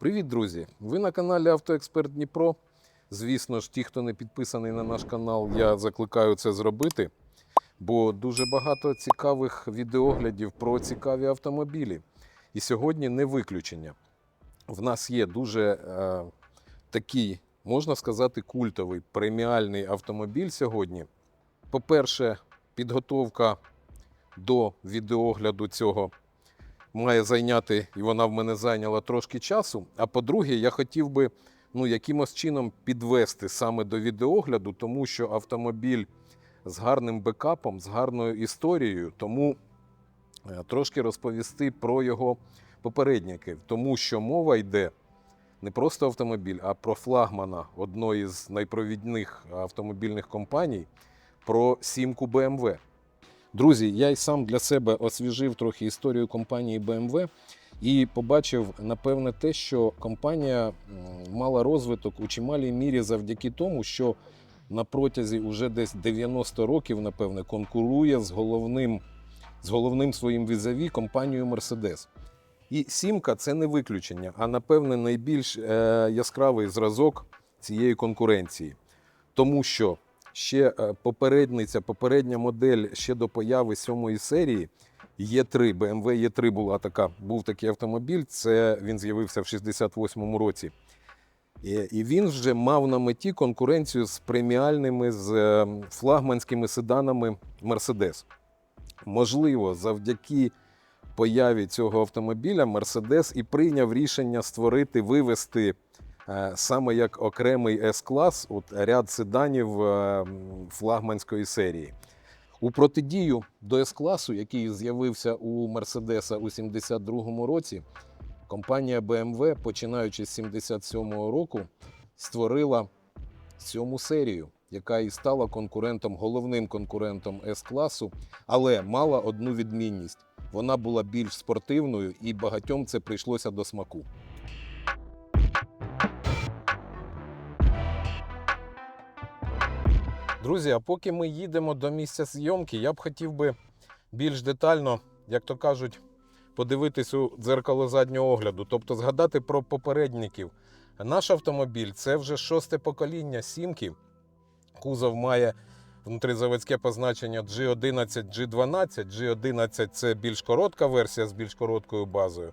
Привіт, друзі! Ви на каналі Автоексперт Дніпро. Звісно ж, ті, хто не підписаний на наш канал, я закликаю це зробити, бо дуже багато цікавих відеоглядів про цікаві автомобілі. І сьогодні не виключення. В нас є дуже е, такий, можна сказати, культовий преміальний автомобіль сьогодні. По-перше, підготовка до відеогляду цього має зайняти, і вона в мене зайняла трошки часу. А по-друге, я хотів би ну, якимось чином підвести саме до відеогляду, тому що автомобіль з гарним бекапом, з гарною історією, тому е, трошки розповісти про його попередники, тому що мова йде не просто автомобіль, а про флагмана одної з найпровідних автомобільних компаній, про сімку BMW. Друзі, я й сам для себе освіжив трохи історію компанії BMW і побачив, напевне, те, що компанія мала розвиток у чималій мірі завдяки тому, що на протязі уже десь 90 років, напевне, конкурує з головним, з головним своїм візаві компанією Mercedes. І сімка це не виключення, а напевне найбільш е, яскравий зразок цієї конкуренції. Тому що ще е, попередниця, попередня модель ще до появи сьомої серії Є3, BMW Є3 була така, був такий автомобіль. Це він з'явився в 68-му році. І, він вже мав на меті конкуренцію з преміальними з е, флагманськими седанами Mercedes. Можливо, завдяки появі цього автомобіля Mercedes і прийняв рішення створити, вивести е, саме як окремий С-клас, от ряд седанів е, флагманської серії. У протидію до С-класу, який з'явився у Мерседеса у 72-му році, компанія BMW, починаючи з 77-го року, створила сьому серію, яка і стала конкурентом, головним конкурентом С-класу, але мала одну відмінність: вона була більш спортивною і багатьом це прийшлося до смаку. Друзі, а поки ми їдемо до місця зйомки, я б хотів би більш детально, як то кажуть, подивитись у дзеркало заднього огляду, тобто згадати про попередників. Наш автомобіль це вже шосте покоління сімки. Кузов має внутрізаводське позначення G11, G12. G11 це більш коротка версія з більш короткою базою.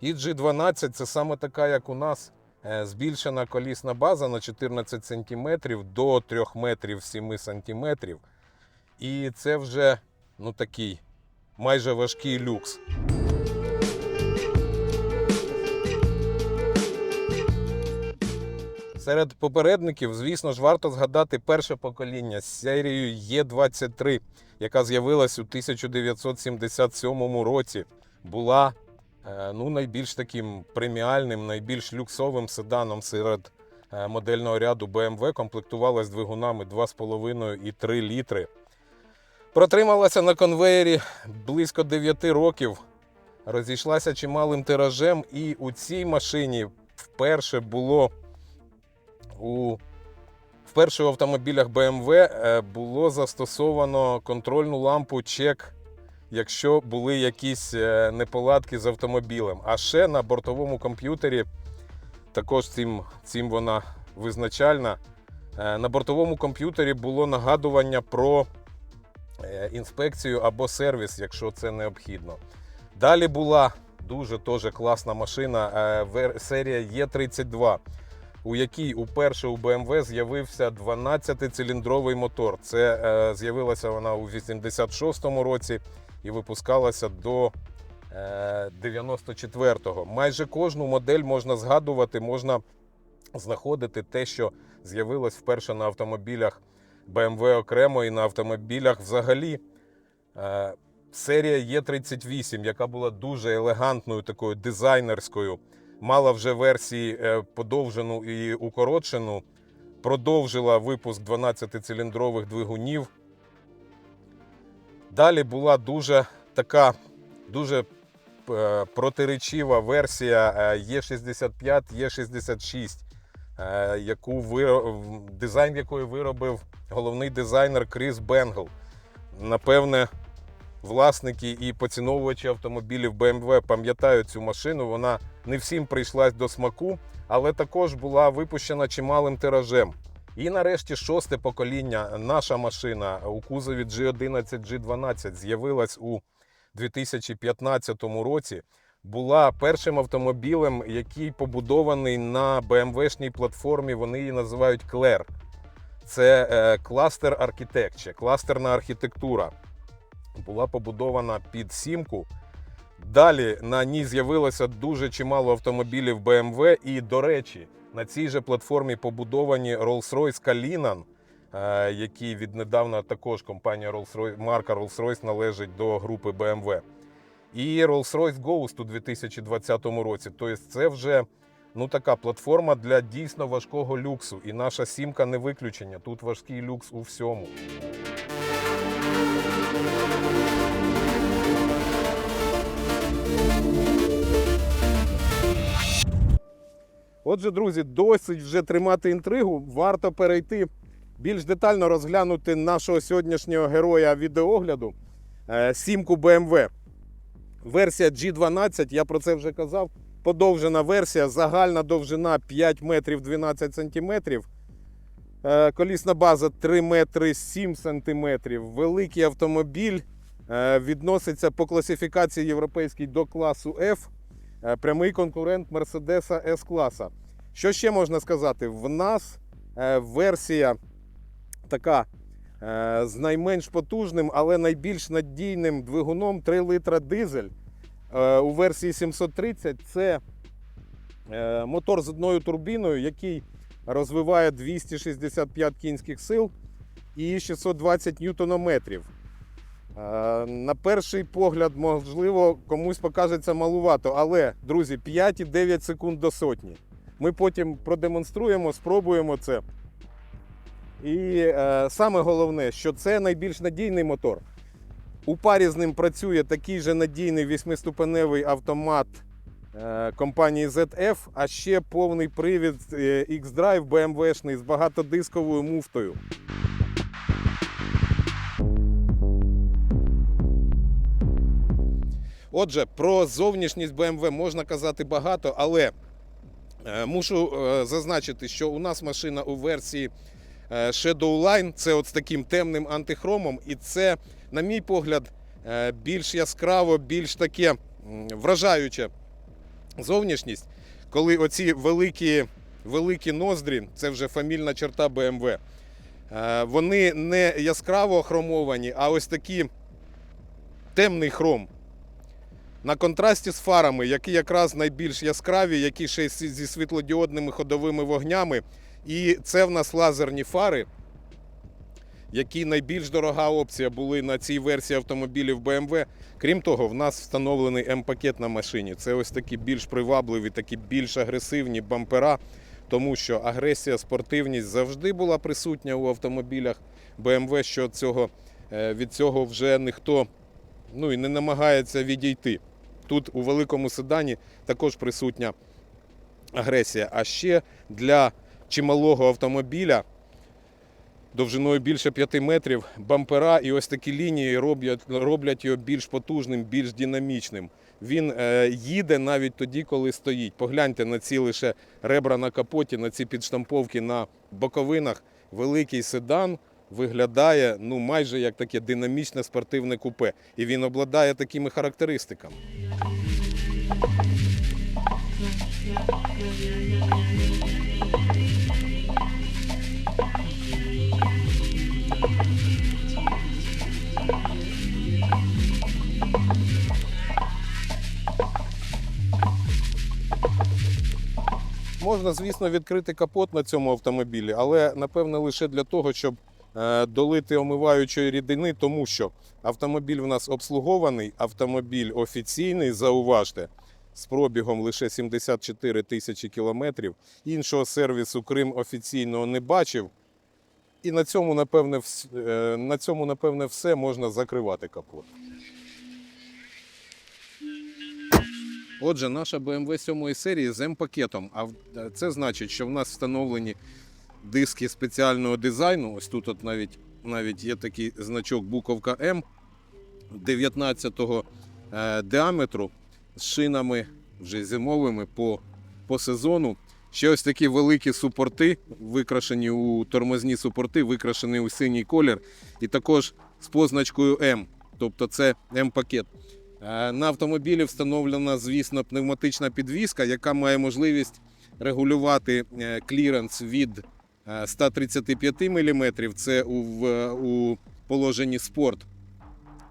І G12 це саме така, як у нас, збільшена колісна база на 14 см до 3 метрів 7 см. І це вже ну, такий майже важкий люкс. Серед попередників, звісно ж, варто згадати перше покоління з серією Є23, яка з'явилась у 1977 році. Була е, ну, найбільш таким преміальним, найбільш люксовим седаном серед е, модельного ряду BMW. Комплектувалась двигунами 2,5 і 3 літри. Протрималася на конвеєрі близько 9 років. Розійшлася чималим тиражем, і у цій машині вперше було у вперше в автомобілях BMW е, було застосовано контрольну лампу чек, якщо були якісь е, неполадки з автомобілем. А ще на бортовому комп'ютері, також цим, цим вона визначальна. е, На бортовому комп'ютері було нагадування про е, інспекцію або сервіс, якщо це необхідно. Далі була дуже теж класна машина, серія Є32 у якій уперше у BMW з'явився 12-циліндровий мотор. Це з'явилася вона у 86-му році і випускалася до е, 94-го. Майже кожну модель можна згадувати, можна знаходити те, що з'явилось вперше на автомобілях BMW окремо і на автомобілях взагалі. Е, серія Є38, яка була дуже елегантною, такою дизайнерською мала вже версії е, подовжену і укорочену, продовжила випуск 12-циліндрових двигунів. Далі була дуже така дуже е, протиречива версія е, Є65, Є66, е, яку виро- дизайн якої виробив головний дизайнер Кріс Бенгл. Напевне, власники і поціновувачі автомобілів BMW пам'ятають цю машину. Вона не всім прийшлась до смаку, але також була випущена чималим тиражем. І нарешті шосте покоління, наша машина у кузові G11, G12 з'явилась у 2015 році. Була першим автомобілем, який побудований на BMW-шній платформі. Вони її називають Claire. Це е, кластер архітектче, кластерна архітектура. Була побудована під сімку. Далі на ній з'явилося дуже чимало автомобілів BMW. І, до речі, на цій же платформі побудовані Rolls-Royce Калінан, е, який віднедавна також компанія Rolls-Royce, марка Rolls-Royce належить до групи BMW. І Rolls-Royce Ghost у 2020 році. Тобто це вже ну, така платформа для дійсно важкого люксу. І наша сімка не виключення. Тут важкий люкс у всьому. Отже, друзі, досить вже тримати інтригу. Варто перейти більш детально розглянути нашого сьогоднішнього героя відеогляду е, сімку BMW. Версія G12, я про це вже казав. Подовжена версія, загальна довжина 5 метрів 12 сантиметрів. Е, Колісна база 3 метри 7 сантиметрів. Великий автомобіль е, відноситься по класифікації європейській до класу F. Е, Прямий конкурент Мерседеса С-класа. Що ще можна сказати? В нас е, версія така е, з найменш потужним, але найбільш надійним двигуном 3 литра дизель. У версії 730 це мотор з одною турбіною, який розвиває 265 кінських сил і 620 ньютонометрів. Е, На перший погляд, можливо, комусь покажеться малувато, але, друзі, 5,9 секунд до сотні. Ми потім продемонструємо, спробуємо це. І е, саме головне, що це найбільш надійний мотор. У парі з ним працює такий же надійний восьмиступеневий автомат е, компанії ZF, а ще повний привід е, X-Drive BMW-шний з багатодисковою муфтою. Отже, про зовнішність BMW можна казати багато, але е, мушу е, зазначити, що у нас машина у версії е, Shadow Line, це от з таким темним антихромом, і це, на мій погляд, більш яскраво, більш таке вражаюче зовнішність, коли оці великі, великі ноздрі, це вже фамільна черта BMW, вони не яскраво хромовані, а ось такі темний хром. На контрасті з фарами, які якраз найбільш яскраві, які ще зі світлодіодними ходовими вогнями. І це в нас лазерні фари, які найбільш дорога опція були на цій версії автомобілів BMW. Крім того, в нас встановлений М-пакет на машині. Це ось такі більш привабливі, такі більш агресивні бампера, тому що агресія, спортивність завжди була присутня у автомобілях BMW, що цього, е, від цього вже ніхто ну, і не намагається відійти. Тут у великому седані також присутня агресія. А ще для чималого автомобіля довжиною більше 5 метрів бампера і ось такі лінії роблять, роблять його більш потужним, більш динамічним. Він е, їде навіть тоді, коли стоїть. Погляньте на ці лише ребра на капоті, на ці підштамповки на боковинах. Великий седан виглядає ну, майже як таке динамічне спортивне купе. І він обладає такими характеристиками. Можна, звісно, відкрити капот на цьому автомобілі, але напевне лише для того, щоб долити омиваючої рідини, тому що автомобіль в нас обслугований, автомобіль офіційний, зауважте, з пробігом лише 74 тисячі кілометрів. Іншого сервісу Крим офіційного не бачив. І на цьому, напевне, е, на цьому, напевне, все можна закривати капот. Отже, наша BMW 7 серії з М-пакетом. А е, це значить, що в нас встановлені диски спеціального дизайну. Ось тут от навіть, навіть є такий значок буковка М 19 е, діаметру з шинами вже зимовими по, по сезону. Ще ось такі великі супорти, викрашені у тормозні супорти, викрашені у синій колір, і також з позначкою М, тобто це М-пакет. Е, На автомобілі встановлена, звісно, пневматична підвізка, яка має можливість регулювати е, кліренс від 135 мм, це у, у положенні спорт,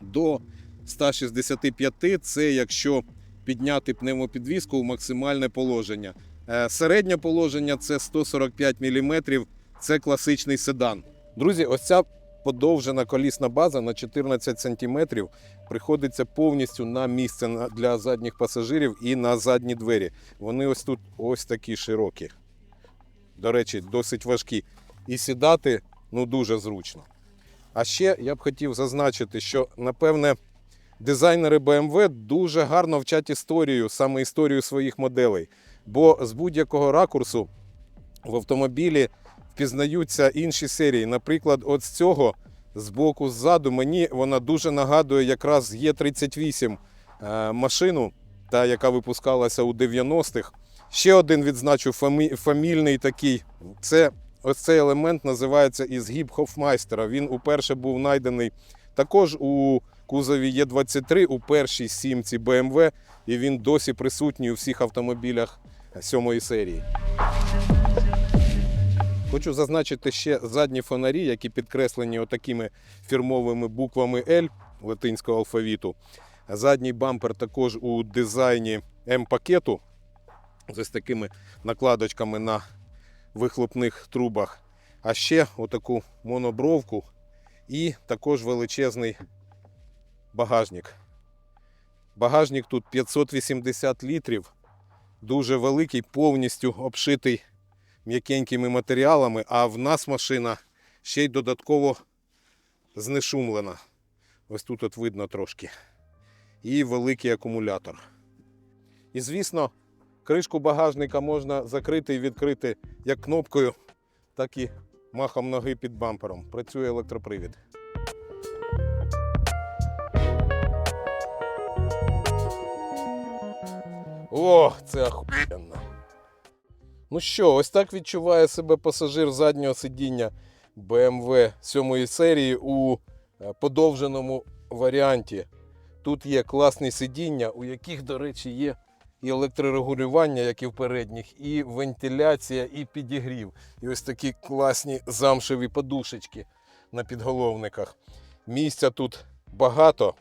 до 165 це якщо підняти пневмопідвізку у максимальне положення. Е, Середнє положення це 145 мм, це класичний седан. Друзі, ось ця подовжена колісна база на 14 см приходиться повністю на місце для задніх пасажирів і на задні двері. Вони ось тут ось такі широкі. До речі, досить важкі. І сідати ну дуже зручно. А ще я б хотів зазначити, що напевне дизайнери BMW дуже гарно вчать історію, саме історію своїх моделей. Бо з будь-якого ракурсу в автомобілі впізнаються інші серії. Наприклад, от з цього з боку ззаду мені вона дуже нагадує якраз Є38 е, машину, та яка випускалася у 90-х. Ще один відзначу фамі- фамільний такий. Це ось цей елемент називається ізгиб Хофмайстера. Він уперше був знайдений також у кузові Є23 у першій сімці BMW, і він досі присутній у всіх автомобілях сьомої серії. Хочу зазначити ще задні фонарі, які підкреслені отакими фірмовими буквами L латинського алфавіту. Задній бампер також у дизайні М-пакету з ось такими накладочками на вихлопних трубах. А ще отаку монобровку і також величезний багажник. Багажник тут 580 літрів, дуже великий, повністю обшитий м'якенькими матеріалами, а в нас машина ще й додатково знешумлена. Ось тут от видно трошки. І великий акумулятор. І звісно, кришку багажника можна закрити і відкрити як кнопкою, так і махом ноги під бампером. Працює електропривід. О, це охуєнно. Ну що, ось так відчуває себе пасажир заднього сидіння BMW 7 серії у е, подовженому варіанті. Тут є класні сидіння, у яких, до речі, є і електрорегулювання, як і в передніх, і вентиляція, і підігрів. І ось такі класні замшеві подушечки на підголовниках. Місця тут багато.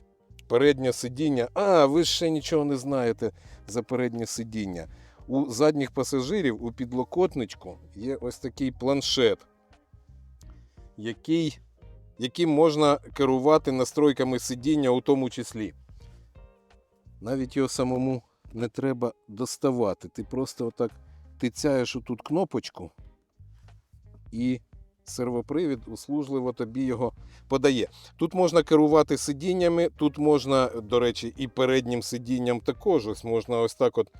Переднє сидіння. А, ви ще нічого не знаєте за переднє сидіння. У задніх пасажирів у підлокотничку є ось такий планшет, який, яким можна керувати настройками сидіння у тому числі. Навіть його самому не треба доставати. Ти просто отак тицяєш отут кнопочку, і сервопривід услужливо тобі його подає. Тут можна керувати сидіннями, тут можна, до речі, і переднім сидінням також. Ось можна ось так от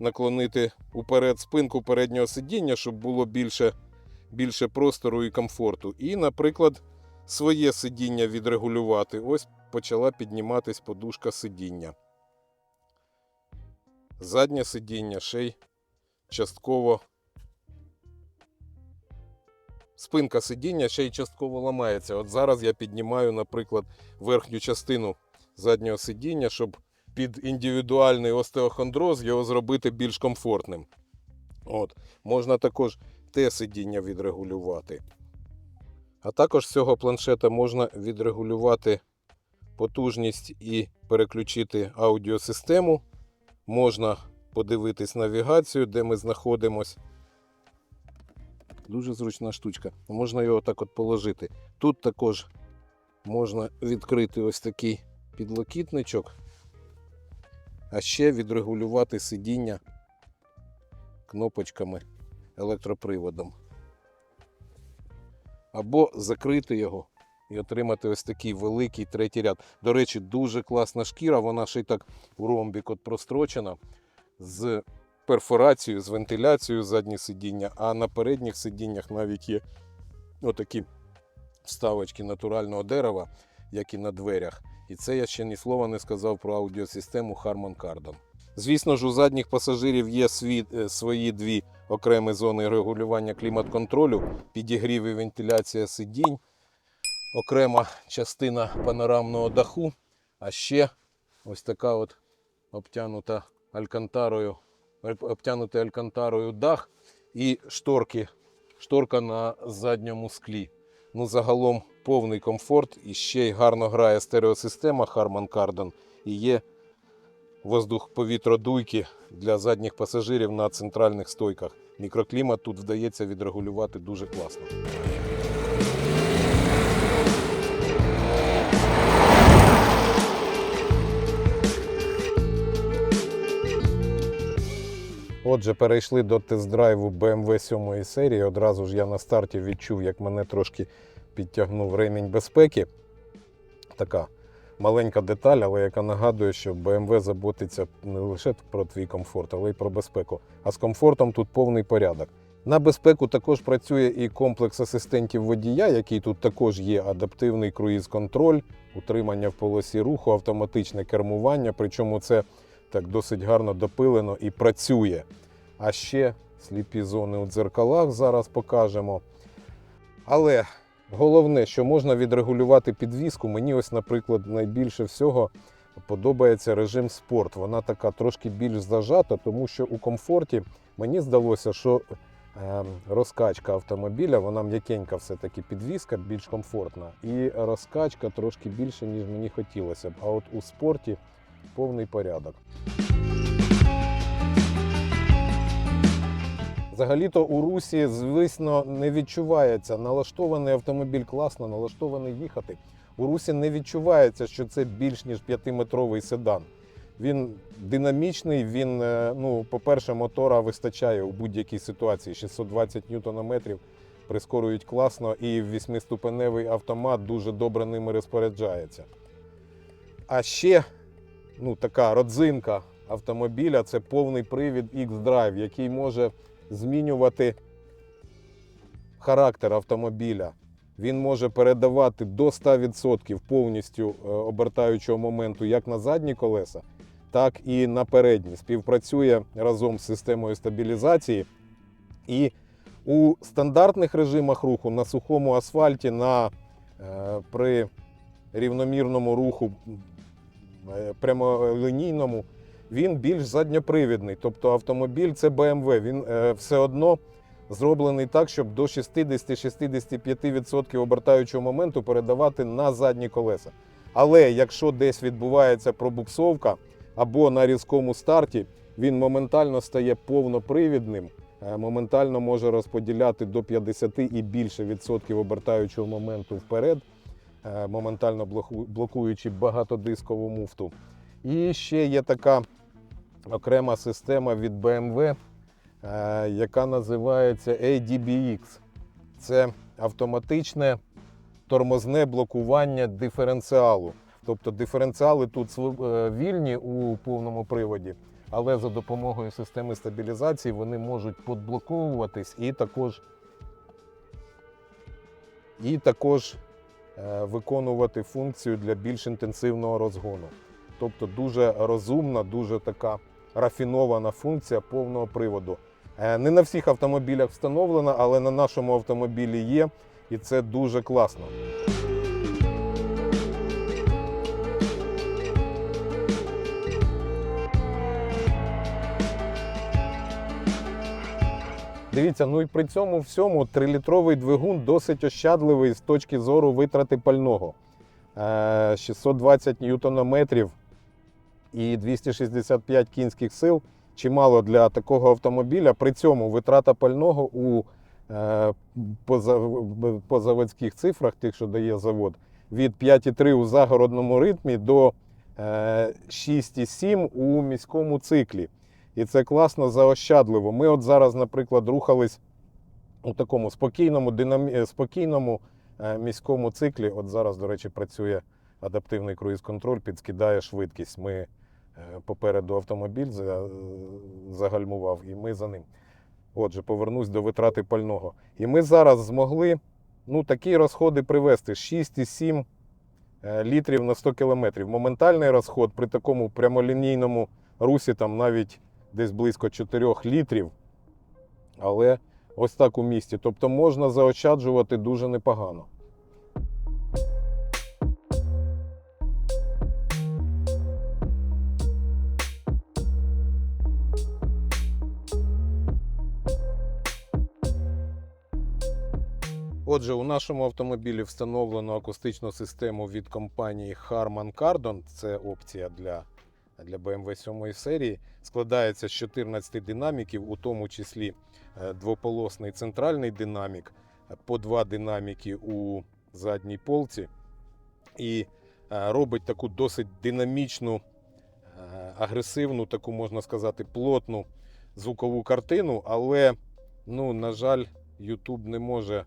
наклонити уперед спинку переднього сидіння, щоб було більше, більше простору і комфорту. І, наприклад, своє сидіння відрегулювати. Ось почала підніматись подушка сидіння. Заднє сидіння ще частково. Спинка сидіння ще й частково ламається. От зараз я піднімаю, наприклад, верхню частину заднього сидіння, щоб під індивідуальний остеохондроз його зробити більш комфортним. От. Можна також те сидіння відрегулювати. А також з цього планшета можна відрегулювати потужність і переключити аудіосистему. Можна подивитись навігацію, де ми знаходимось. Дуже зручна штучка. Можна його так от положити. Тут також можна відкрити ось такий підлокітничок, а ще відрегулювати сидіння кнопочками електроприводом. Або закрити його і отримати ось такий великий третій ряд. До речі, дуже класна шкіра, вона ще й так у ромбік от прострочена з перфорацією, з вентиляцією задні сидіння, а на передніх сидіннях навіть є отакі вставочки натурального дерева, як і на дверях. І це я ще ні слова не сказав про аудіосистему Harman Kardon. Звісно ж, у задніх пасажирів є свій, е, свої дві окремі зони регулювання клімат-контролю, підігрів і вентиляція сидінь, окрема частина панорамного даху, а ще ось така от обтянута алькантарою, обтянутий алькантарою дах і шторки, шторка на задньому склі. Ну, загалом повний комфорт і ще й гарно грає стереосистема Harman Kardon і є воздух-повітродуйки для задніх пасажирів на центральних стойках. Мікроклімат тут вдається відрегулювати дуже класно. Отже, перейшли до тест-драйву BMW 7 серії. Одразу ж я на старті відчув, як мене трошки підтягнув ремінь безпеки. Така маленька деталь, але яка нагадує, що BMW заботиться не лише про твій комфорт, але й про безпеку. А з комфортом тут повний порядок. На безпеку також працює і комплекс асистентів водія, який тут також є адаптивний круїз-контроль, утримання в полосі руху, автоматичне кермування. Причому це так досить гарно допилено і працює. А ще сліпі зони у дзеркалах зараз покажемо. Але головне, що можна відрегулювати підвіску, мені ось, наприклад, найбільше всього подобається режим спорт. Вона така трошки більш зажата, тому що у комфорті мені здалося, що е, розкачка автомобіля, вона м'якенька все-таки підвіска, більш комфортна. І розкачка трошки більше, ніж мені хотілося б. А от у спорті повний порядок. Взагалі-то у русі, звісно, не відчувається. Налаштований автомобіль класно, налаштований їхати. У русі не відчувається, що це більш ніж 5-метровий седан. Він динамічний, він, е, ну, по-перше, мотора вистачає у будь-якій ситуації. 620 ньютонометрів прискорюють класно, і восьмиступеневий автомат дуже добре ними розпоряджається. А ще ну, така родзинка автомобіля це повний привід X-Drive, який може змінювати характер автомобіля. Він може передавати до 100% повністю е, обертаючого моменту як на задні колеса, так і на передні. Співпрацює разом з системою стабілізації. І у стандартних режимах руху на сухому асфальті, на, е, при рівномірному руху прямолінійному, він більш задньопривідний. Тобто автомобіль це BMW. Він е, все одно зроблений так, щоб до 60-65% обертаючого моменту передавати на задні колеса. Але якщо десь відбувається пробуксовка або на різкому старті, він моментально стає повнопривідним, е, моментально може розподіляти до 50 і більше відсотків обертаючого моменту вперед, е, моментально блоку- блокуючи багатодискову муфту. І ще є така окрема система від BMW, е, яка називається ADBX. Це автоматичне тормозне блокування диференціалу. Тобто диференціали тут е, вільні у повному приводі, але за допомогою системи стабілізації вони можуть подблоковуватись і також, і також е, виконувати функцію для більш інтенсивного розгону. Тобто дуже розумна, дуже така рафінована функція повного приводу. Е, Не на всіх автомобілях встановлена, але на нашому автомобілі є, і це дуже класно. Дивіться, ну і при цьому всьому трилітровий двигун досить ощадливий з точки зору витрати пального. Е, 620 ньютонометрів і 265 кінських сил чимало для такого автомобіля. При цьому витрата пального у е, по, заводських цифрах, тих, що дає завод, від 5,3 у загородному ритмі до е, 6,7 у міському циклі. І це класно заощадливо. Ми от зараз, наприклад, рухались у такому спокійному, динамі... е, спокійному е, міському циклі. От зараз, до речі, працює адаптивний круїз-контроль, підскидає швидкість. Ми е, попереду автомобіль за- загальмував, і ми за ним. Отже, повернусь до витрати пального. І ми зараз змогли ну, такі розходи привести 6,7 е, літрів на 100 кілометрів. Моментальний розход при такому прямолінійному русі там навіть десь близько 4 літрів. Але ось так у місті. Тобто можна заощаджувати дуже непогано. Отже, у нашому автомобілі встановлено акустичну систему від компанії Harman Kardon. Це опція для, для BMW 7 серії. Складається з 14 динаміків, у тому числі е, двополосний центральний динамік, е, по два динаміки у задній полці. І е, робить таку досить динамічну, агресивну, таку можна сказати, плотну звукову картину. Але, ну, на жаль, YouTube не може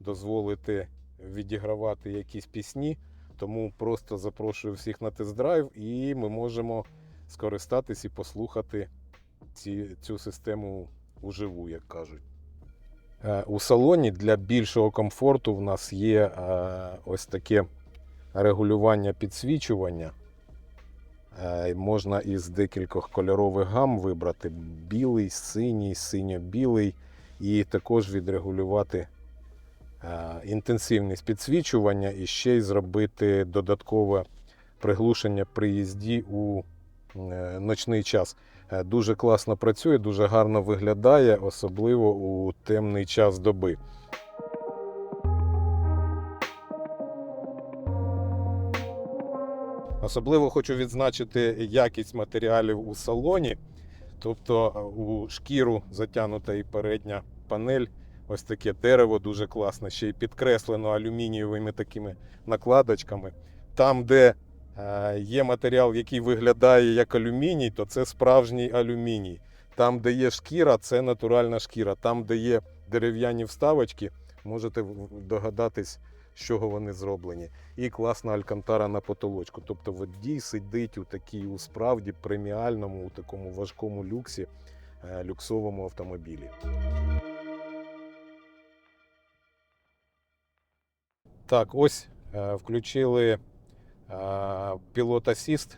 дозволити відігравати якісь пісні. Тому просто запрошую всіх на тест-драйв, і ми можемо скористатись і послухати ці, цю систему уживу, як кажуть. Е, У салоні для більшого комфорту в нас є е, ось таке регулювання підсвічування. Е, Можна із декількох кольорових гам вибрати білий, синій, синьо-білий, і також відрегулювати інтенсивність підсвічування і ще й зробити додаткове приглушення при їзді у е, ночний час. Е, Дуже класно працює, дуже гарно виглядає, особливо у темний час доби. Особливо хочу відзначити якість матеріалів у салоні. Тобто е, у шкіру затягнута і передня панель. Ось таке дерево дуже класне, ще й підкреслено алюмінієвими такими накладочками. Там, де е, є матеріал, який виглядає як алюміній, то це справжній алюміній. Там, де є шкіра, це натуральна шкіра. Там, де є дерев'яні вставочки, можете догадатись, з чого вони зроблені. І класна алькантара на потолочку. Тобто водій сидить у такій у справді преміальному, у такому важкому люксі, е, люксовому автомобілі. Так, ось е, включили пілот Assist.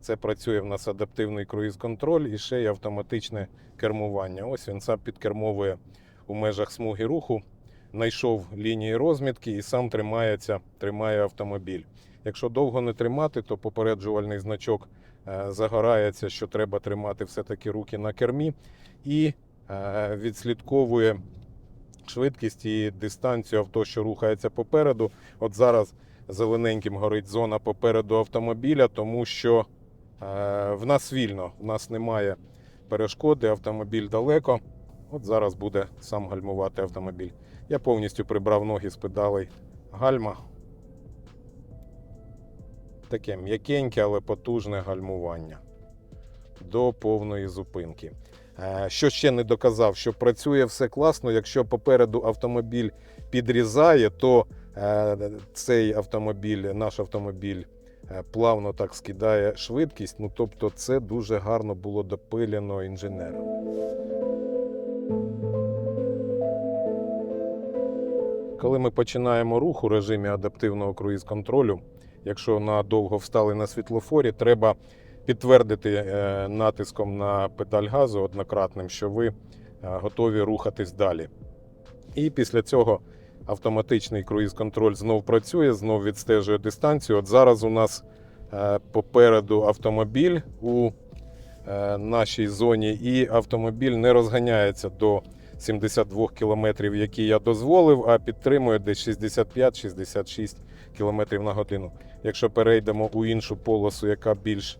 Це працює в нас адаптивний круїз-контроль і ще й автоматичне кермування. Ось він сам підкермовує у межах смуги руху, знайшов лінії розмітки і сам тримається, тримає автомобіль. Якщо довго не тримати, то попереджувальний значок е, загорається, що треба тримати все-таки руки на кермі, і е, відслідковує швидкість і дистанцію авто, що рухається попереду. От зараз зелененьким горить зона попереду автомобіля, тому що е, в нас вільно, в нас немає перешкоди, автомобіль далеко. От зараз буде сам гальмувати автомобіль. Я повністю прибрав ноги з педалей гальма. Таке м'якеньке, але потужне гальмування до повної зупинки. Е, Що ще не доказав, що працює все класно. Якщо попереду автомобіль підрізає, то е, цей автомобіль, наш автомобіль, е, плавно так скидає швидкість. Ну тобто, це дуже гарно було допилено інженером. Коли ми починаємо рух у режимі адаптивного круїз-контролю, якщо надовго встали на світлофорі, треба підтвердити е, натиском на педаль газу однократним, що ви е, готові рухатись далі. І після цього автоматичний круїз-контроль знов працює, знов відстежує дистанцію. От зараз у нас е, попереду автомобіль у нашій зоні, і автомобіль не розганяється до 72 км, які я дозволив, а підтримує десь 65-66 км на годину. Якщо перейдемо у іншу полосу, яка більш,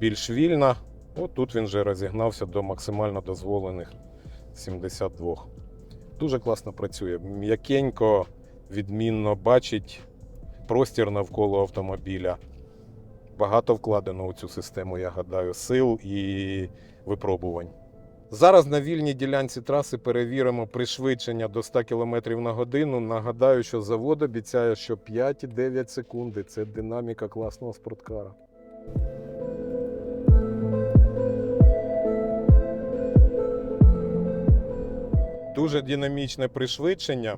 більш вільна, от тут він вже розігнався до максимально дозволених 72. Дуже класно працює. М'якенько, відмінно бачить простір навколо автомобіля. Багато вкладено у цю систему, я гадаю, сил і випробувань. Зараз на вільній ділянці траси перевіримо пришвидшення до 100 км на годину. Нагадаю, що завод обіцяє, що 5,9 секунди це динаміка класного спорткара. Дуже динамічне пришвидшення.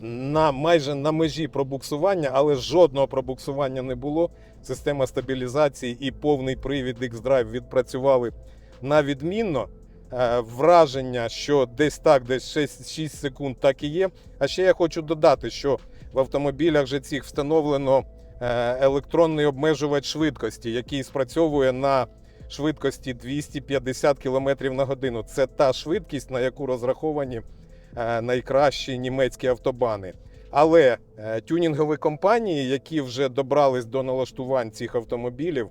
на майже на межі пробуксування, але жодного пробуксування не було. Система стабілізації і повний привід X-Drive відпрацювали на відмінно. Е, Враження, що десь так, десь 6, 6 секунд так і є. А ще я хочу додати, що в автомобілях же цих встановлено е, електронний обмежувач швидкості, який спрацьовує на швидкості 250 км на годину. Це та швидкість, на яку розраховані е, найкращі німецькі автобани. Але е, тюнінгові компанії, які вже добрались до налаштувань цих автомобілів,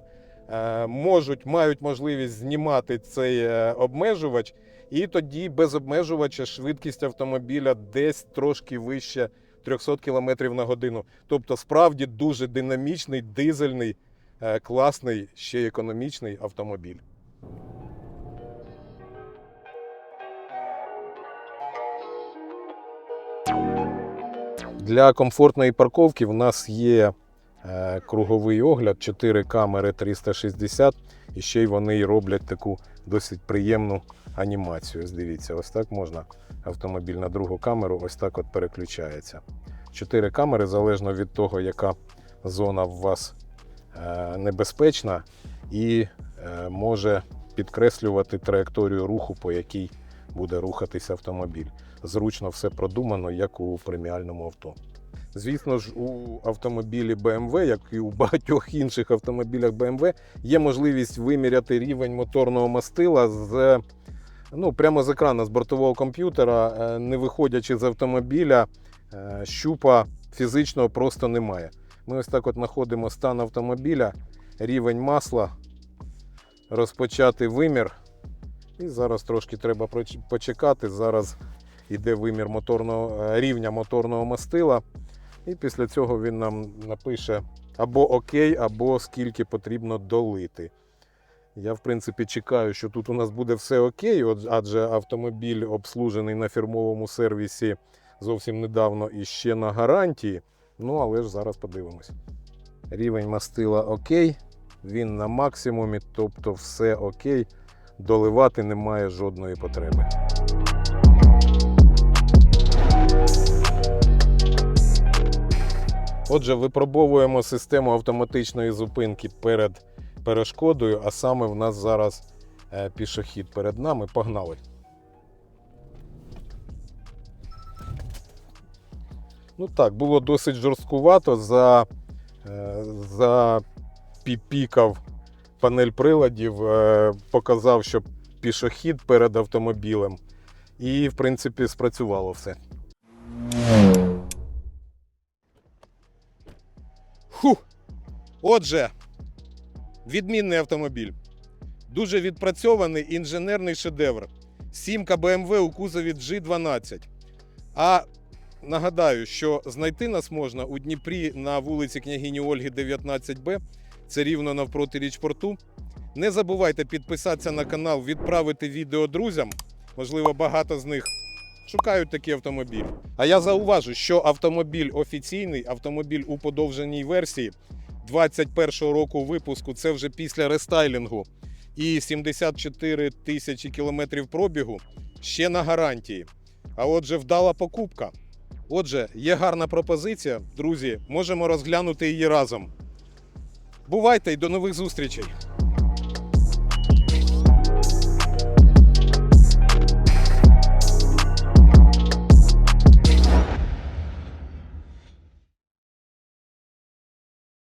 е, можуть мають можливість знімати цей обмежувач, і тоді без обмежувача швидкість автомобіля десь трошки вище 300 км на годину. Тобто, справді дуже динамічний, дизельний, класний, ще й економічний автомобіль. Для комфортної парковки в нас є е, круговий огляд, 4 камери 360, і ще й вони роблять таку досить приємну анімацію. Ось дивіться, ось так можна автомобіль на другу камеру, ось так от переключається. Чотири камери залежно від того, яка зона в вас е, небезпечна, і е, може підкреслювати траєкторію руху, по якій буде рухатися автомобіль. Зручно все продумано, як у преміальному авто. Звісно ж, у автомобілі BMW, як і у багатьох інших автомобілях BMW, є можливість виміряти рівень моторного мастила з ну, прямо з екрану з бортового комп'ютера, е, не виходячи з автомобіля, е, щупа фізичного просто немає. Ми ось так от знаходимо стан автомобіля, рівень масла, розпочати вимір. І зараз трошки треба почекати. Зараз йде вимір моторного, е, рівня моторного мастила. І після цього він нам напише або окей, або скільки потрібно долити. Я, в принципі, чекаю, що тут у нас буде все окей, адже автомобіль обслужений на фірмовому сервісі зовсім недавно і ще на гарантії. Ну, але ж зараз подивимось. Рівень мастила окей, він на максимумі, тобто все окей. Доливати немає жодної потреби. Отже, випробовуємо систему автоматичної зупинки перед перешкодою, а саме в нас зараз е, пішохід перед нами. Погнали. Ну так, було досить жорсткувато. За, е, за піпікав панель приладів, е, показав, що пішохід перед автомобілем. І, в принципі, спрацювало все. Фух. Отже, відмінний автомобіль. Дуже відпрацьований інженерний шедевр. Сімка BMW у кузові G12. А нагадаю, що знайти нас можна у Дніпрі на вулиці княгині Ольги 19Б. Це рівно навпроти річпорту. Не забувайте підписатися на канал, відправити відео друзям. Можливо, багато з них шукають такі автомобілі. А я зауважу, що автомобіль офіційний, автомобіль у подовженій версії 21-го року випуску, це вже після рестайлінгу. І 74 тисячі кілометрів пробігу ще на гарантії. А отже, вдала покупка. Отже, є гарна пропозиція. Друзі, можемо розглянути її разом. Бувайте і до нових зустрічей!